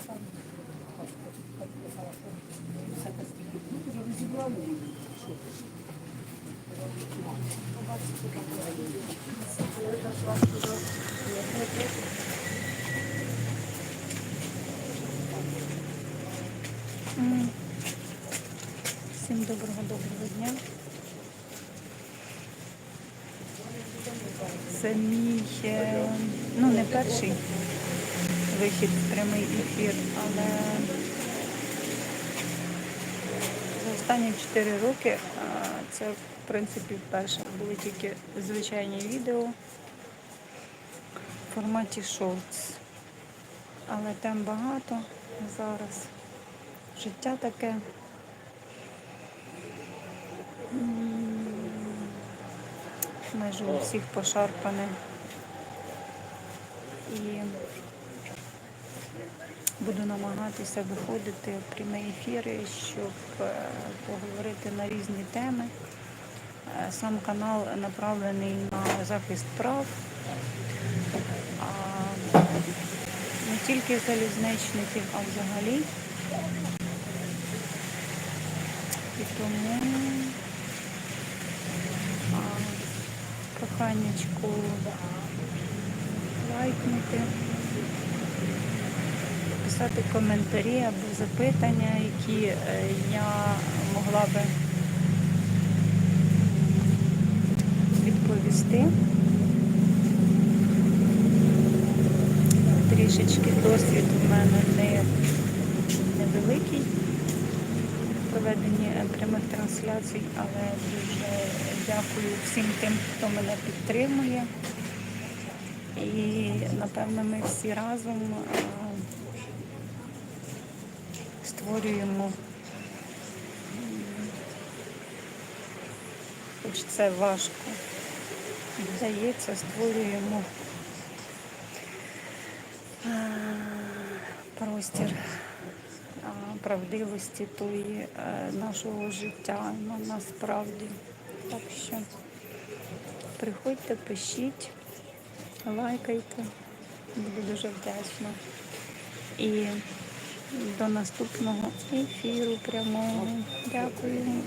Всім доброго доброго дня. Це мій, е, ну не перший вихід в прямий ефір, але за останні 4 роки це в принципі вперше були тільки звичайні відео в форматі шортс. Але тем багато зараз. Життя таке. Майже у всіх пошарпане. І буду намагатися виходити в прямі ефіри, щоб е, поговорити на різні теми. Е, Сам канал направлений на захист прав. Не тільки залізничників, а взагалі. І тому проханнячку лайкнути, писати коментарі або запитання, які е, я могла би відповісти. Трішечки досвід в мене не невеликий в проведенні прямих трансляцій, але дуже дякую всім тим, хто мене підтримує. І напевно ми всі разом е, створюємо, хоч це важко, вдається, створюємо простір правдивості тої е, нашого життя ну, насправді. Так що приходьте, пишіть, лайкайте, буду дуже вдячна. І до наступного ефіру прямого. Дякую.